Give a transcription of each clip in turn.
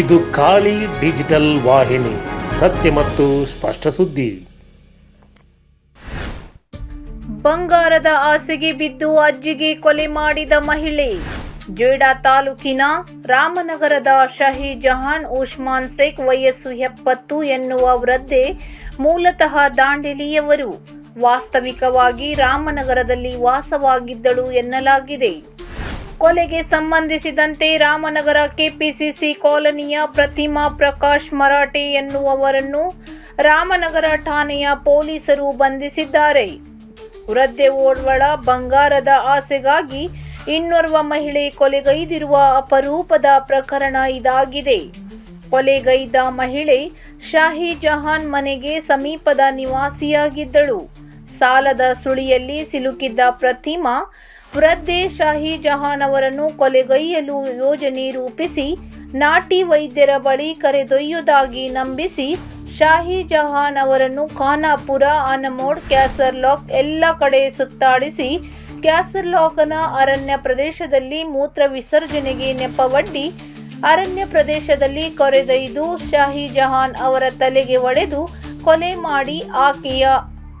ಇದು ಖಾಲಿ ಡಿಜಿಟಲ್ ವಾಹಿನಿ, ಸತ್ಯ ಮತ್ತು ಸ್ಪಷ್ಟ ಸುದ್ದಿ. ಬಂಗಾರದ ಆಸೆಗೆ ಬಿದ್ದು ಅಜ್ಜಿಗೆ ಕೊಲೆ ಮಾಡಿದ ಮಹಿಳೆ. ಜೇಡಾ ತಾಲೂಕಿನ ರಾಮನಗರದ ಶಹಿ ಜಹಾನ್ ಉಸ್ಮಾನ್ ಶೇಖ್ ವಯಸ್ಸು ಎಪ್ಪತ್ತು ಎನ್ನುವ ವೃದ್ಧೆ ಮೂಲತಃ ದಾಂಡೇಲಿಯವರು. ವಾಸ್ತವಿಕವಾಗಿ ರಾಮನಗರದಲ್ಲಿ ವಾಸವಾಗಿದ್ದಳು ಎನ್ನಲಾಗಿದೆ. ಕೊಲೆಗೆ ಸಂಬಂಧಿಸಿದಂತೆ ರಾಮನಗರ ಕೆಪಿಸಿಸಿ ಕಾಲೋನಿಯ ಪ್ರತಿಮಾ ಪ್ರಕಾಶ್ ಮರಾಠೆ ಎನ್ನುವವರನ್ನು ರಾಮನಗರ ಠಾಣೆಯ ಪೊಲೀಸರು ಬಂಧಿಸಿದ್ದಾರೆ. ವೃದ್ಧೆ ಓಡ್ವಳ ಬಂಗಾರದ ಆಸೆಗಾಗಿ ಇನ್ನೋರ್ವ ಮಹಿಳೆ ಕೊಲೆಗೈದಿರುವ ಅಪರೂಪದ ಪ್ರಕರಣ ಇದಾಗಿದೆ. ಕೊಲೆಗೈದ ಮಹಿಳೆ ಶಾಹಿ ಜಹಾನ್ ಮನೆಗೆ ಸಮೀಪದ ನಿವಾಸಿಯಾಗಿದ್ದಳು. ಸಾಲದ ಸುಳಿಯಲ್ಲಿ ಸಿಲುಕಿದ್ದ ಪ್ರತಿಮಾ ವೃದ್ಧೆ ಶಾಹಿ ಜಹಾನ್ ಅವರನ್ನು ಕೊಲೆಗೈಯಲು ಯೋಜನೆ ರೂಪಿಸಿ, ನಾಟಿ ವೈದ್ಯರ ಬಳಿ ಕರೆದೊಯ್ಯುವುದಾಗಿ ನಂಬಿಸಿ, ಶಾಹಿ ಜಹಾನ್ ಅವರನ್ನು ಖಾನಾಪುರ, ಅನಮೋಡ್ ಕ್ಯಾಸರ್ಲಾಕ್ ಎಲ್ಲ ಕಡೆ ಸುತ್ತಾಡಿಸಿ ಕ್ಯಾಸರ್ಲಾಕ್ನ ಅರಣ್ಯ ಪ್ರದೇಶದಲ್ಲಿ ಮೂತ್ರ ವಿಸರ್ಜನೆಗೆ ನೆಪವಡ್ಡಿ, ಅರಣ್ಯ ಪ್ರದೇಶದಲ್ಲಿ ಕೊರೆದೊಯ್ದು ಶಾಹಿ ಜಹಾನ್ ಅವರ ತಲೆಗೆ ಒಡೆದು ಕೊಲೆ ಮಾಡಿ ಆಕೆಯ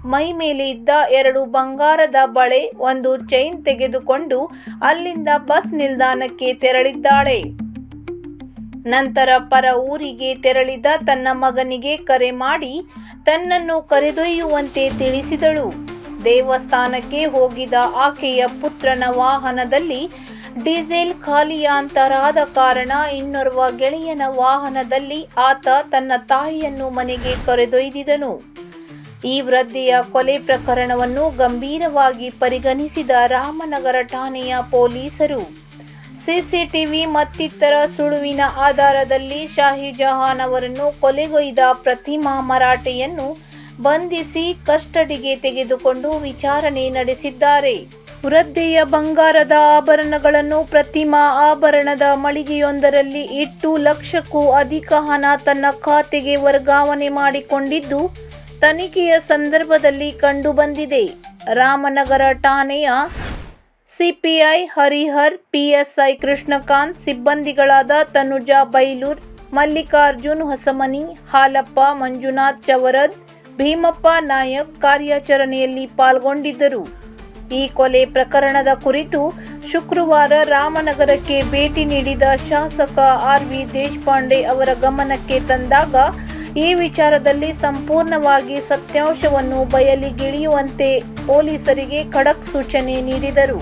ಮೈ ಮೇಲೆ ಇದ್ದ ಎರಡು ಬಂಗಾರದ ಬಳೆ ಒಂದು ಚೈನ್ ತೆಗೆದುಕೊಂಡು ಅಲ್ಲಿಂದ ಬಸ್ ನಿಲ್ದಾಣಕ್ಕೆ ತೆರಳಿದ್ದಾಳೆ. ನಂತರ ಪರ ಊರಿಗೆ ತೆರಳಿದ ತನ್ನ ಮಗನಿಗೆ ಕರೆ ಮಾಡಿ ತನ್ನನ್ನು ಕರೆದೊಯ್ಯುವಂತೆ ತಿಳಿಸಿದಳು. ದೇವಸ್ಥಾನಕ್ಕೆ ಹೋಗಿದ ಆಕೆಯ ಪುತ್ರನ ವಾಹನದಲ್ಲಿ ಡೀಸೆಲ್ ಖಾಲಿಯಾಂತರಾದ ಕಾರಣ ಇನ್ನೋರ್ವ ಗೆಳೆಯನ ವಾಹನದಲ್ಲಿ ಆತ ತನ್ನ ತಾಯಿಯನ್ನು ಮನೆಗೆ ಕರೆದೊಯ್ದಿದನು. ಈ ವೃದ್ಧೆಯ ಕೊಲೆ ಪ್ರಕರಣವನ್ನು ಗಂಭೀರವಾಗಿ ಪರಿಗಣಿಸಿದ ರಾಮನಗರ ಠಾಣೆಯ ಪೊಲೀಸರು. ಸಿಸಿಟಿವಿ ಮತ್ತಿತರ ಸುಳುವಿನ ಆಧಾರದಲ್ಲಿ ಶಾಹಿಜಹಾನ್ ಅವರನ್ನು ಕೊಲೆಗೊಯ್ದ ಪ್ರತಿಮಾ ಮರಾಠೆಯನ್ನು ಬಂಧಿಸಿ ಕಸ್ಟಡಿಗೆ ತೆಗೆದುಕೊಂಡು ವಿಚಾರಣೆ ನಡೆಸಿದ್ದಾರೆ. ವೃದ್ಧೆಯ ಬಂಗಾರದ ಆಭರಣಗಳನ್ನು ಪ್ರತಿಮಾ ಆಭರಣದ ಮಳಿಗೆಯೊಂದರಲ್ಲಿ ಇಟ್ಟು ಲಕ್ಷಕ್ಕೂ ಅಧಿಕ ಹಣ ತನ್ನ ಖಾತೆಗೆ ವರ್ಗಾವಣೆ ಮಾಡಿಕೊಂಡಿದ್ದು ತನಿಖೆಯ ಸಂದರ್ಭದಲ್ಲಿ ಕಂಡುಬಂದಿದೆ. ರಾಮನಗರ ಠಾಣೆಯ ಸಿಪಿಐ ಹರಿಹರ್, ಪಿಎಸ್ಐ ಕೃಷ್ಣಕಾಂತ್, ಸಿಬ್ಬಂದಿಗಳಾದ ತನುಜಾ ಬೈಲೂರ್, ಮಲ್ಲಿಕಾರ್ಜುನ್ ಹೊಸಮನಿ, ಹಾಲಪ್ಪ ಮಂಜುನಾಥ್ ಚವರದ್, ಭೀಮಪ್ಪ ನಾಯಕ್ ಕಾರ್ಯಾಚರಣೆಯಲ್ಲಿ ಪಾಲ್ಗೊಂಡಿದ್ದರು. ಈ ಕೊಲೆ ಪ್ರಕರಣದ ಕುರಿತು ಶುಕ್ರವಾರ ರಾಮನಗರಕ್ಕೆ ಭೇಟಿ ನೀಡಿದ ಶಾಸಕ ಆರ್ ವಿ ದೇಶಪಾಂಡೆ ಅವರ ಗಮನಕ್ಕೆ ತಂದಾಗ ಈ ವಿಚಾರದಲ್ಲಿ ಸಂಪೂರ್ಣವಾಗಿ ಸತ್ಯಾಂಶವನ್ನು ಬಯಲಿಗಿಳಿಯುವಂತೆ ಪೊಲೀಸರಿಗೆ ಖಡಕ್ ಸೂಚನೆ ನೀಡಿದರು.